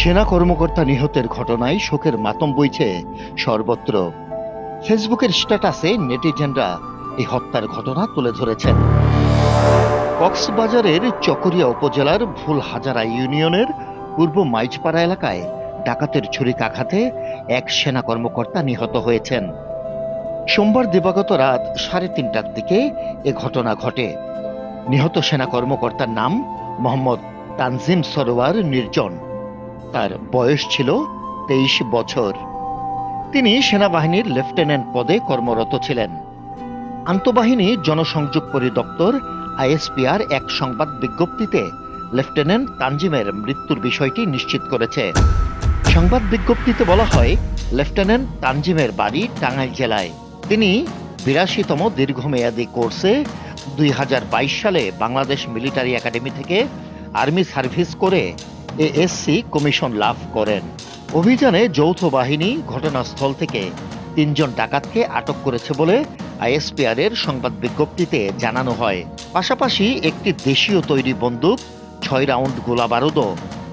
সেনা কর্মকর্তা নিহতের ঘটনায় শোকের মাতম বইছে সর্বত্র। ফেসবুকের স্ট্যাটাসে নেটিজেনরা এই হত্যার ঘটনা তুলে ধরেছেন। কক্সবাজারের চকরিয়া উপজেলার ভুল হাজারা ইউনিয়নের পূর্ব মাইজপাড়া এলাকায় ডাকাতের ছুরিকাঘাতে এক সেনা কর্মকর্তা নিহত হয়েছেন। সোমবার দিবাগত রাত সাড়ে তিনটার দিকে এ ঘটনা ঘটে। নিহত সেনা কর্মকর্তার নাম মোহাম্মদ তানজিম সরোয়ার নির্জন। তার বয়স ছিল তেইশ বছর। তিনি সেনাবাহিনীর লেফটেন্যান্ট পদে কর্মরত ছিলেন। আন্তঃবাহিনী জনসংযোগ পরিদপ্তর আইএসপিআর এক সংবাদ বিজ্ঞপ্তিতে লেফটেন্যান্ট তানজিমের মৃত্যুর বিষয়টি নিশ্চিত করেছে। সংবাদ বিজ্ঞপ্তিতে বলা হয়, লেফটেন্যান্ট তানজিমের বাড়ি টাঙ্গাইল জেলায়। তিনি বিরাশিতম দীর্ঘমেয়াদী কোর্সে দুই হাজার বাইশ সালে বাংলাদেশ মিলিটারি একাডেমি থেকে আর্মি সার্ভিস করে এএসসি কমিশন লাভ করেন। অভিযানে যৌথ বাহিনী ঘটনাস্থল থেকে তিনজন ডাকাতকে আটক করেছে বলে আইএসপিআর এর সংবাদ বিজ্ঞপ্তিতে জানানো হয়। পাশাপাশি একটি দেশীয় তৈরি বন্দুক, ছয় রাউন্ড গোলা বারুদও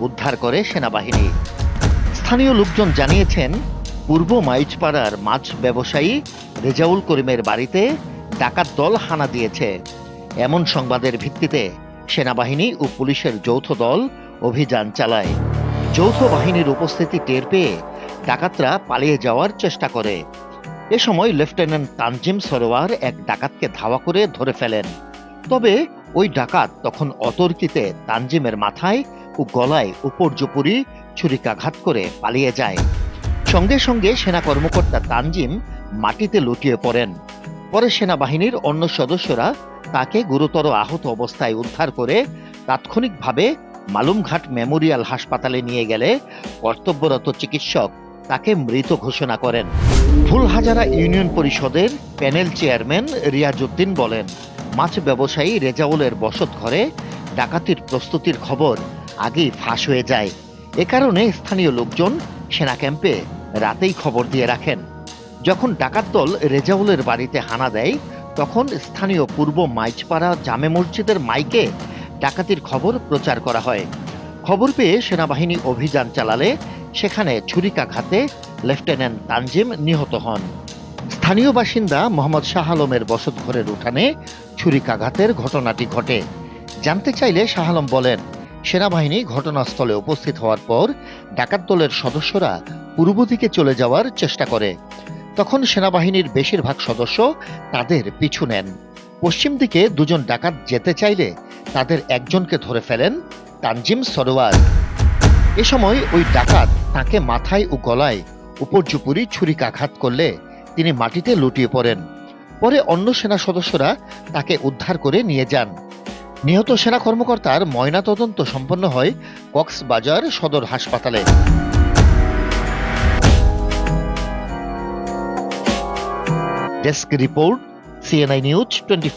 উদ্ধার করে সেনাবাহিনী। স্থানীয় লোকজন জানিয়েছেন, পূর্ব মাইজপাড়ার মাছ ব্যবসায়ী রেজাউল করিমের বাড়িতে ডাকাত দল হানা দিয়েছে। এমন সংবাদের ভিত্তিতে সেনাবাহিনী ও পুলিশের যৌথ দল অভিযান চালায়। যৌথ বাহিনীর উপস্থিতি টের পেয়ে ডাকাতরা পালিয়ে যাওয়ার চেষ্টা করে। এ সময় লেফটেন্যান্ট তানজিম সরোয়ার এক ডাকাতকে ধাওয়া করে ধরে ফেলেন। তবে ওই ডাকাত তখন অতর্কিতে তানজিমের মাথায় ও গলায় উপর্যুপুরি ছুরিকাঘাত করে পালিয়ে যায়। সঙ্গে সঙ্গে সেনা কর্মকর্তা তানজিম মাটিতে লুটিয়ে পড়েন। পরে সেনাবাহিনীর অন্য সদস্যরা তাকে গুরুতর আহত অবস্থায় উদ্ধার করে তাৎক্ষণিকভাবে মালুমঘাট মেমোরিয়াল হাসপাতালে নিয়ে গেলে কর্তব্যরত চিকিৎসক তাকে মৃত ঘোষণা করেন। ফুলহাজারা ইউনিয়ন পরিষদের প্যানেল চেয়ারম্যান রিয়াজউদ্দিন বলেন, মাছ ব্যবসায়ী রেজাউলের বসত ঘরে ডাকাতির প্রস্তুতির খবর আগেই ফাঁস হয়ে যায়। এ কারণে স্থানীয় লোকজন সেনা ক্যাম্পে রাতেই খবর দিয়ে রাখেন। যখন ডাকাত দল রেজাউলের বাড়িতে হানা দেয়, তখন স্থানীয় পূর্ব মাইজপাড়া জামে মসজিদের মাইকে ডাকাতির খবর প্রচার করা হয়। খবর পেয়ে সেনাবাহিনী অভিযান চালালে সেখানে ছুরিকাঘাতে লেফটেন্যান্ট তানজিম নিহত হন। স্থানীয় বাসিন্দা মোহাম্মদ শাহ আলমের বসতঘরের উঠানে ছুরিকাঘাতের ঘটনাটি ঘটে। জানতে চাইলে শাহ আলম বলেন, সেনাবাহিনী ঘটনাস্থলে উপস্থিত হওয়ার পর ডাকাত দলের সদস্যরা পূর্ব দিকে চলে যাওয়ার চেষ্টা করে। তখন সেনাবাহিনীর বেশিরভাগ সদস্য তাদের পিছু নেন। পশ্চিম দিকে দুজন ডাকাত যেতে চাইলে তাদের একজনকে ধরে ফেলেন তানজিম সরোয়ার। এ সময় ওই ডাকাত তাকে মাথায় ও গলায় উপর্যুপুরি ছুরিকাঘাত করলে তিনি মাটিতে লুটিয়ে পড়েন। পরে অন্য সেনা সদস্যরা তাকে উদ্ধার করে নিয়ে যান। নিহত সেনা কর্মকর্তার ময়নাতদন্ত সম্পন্ন হয় কক্সবাজার সদর হাসপাতালে। Desk report, CNI news twenty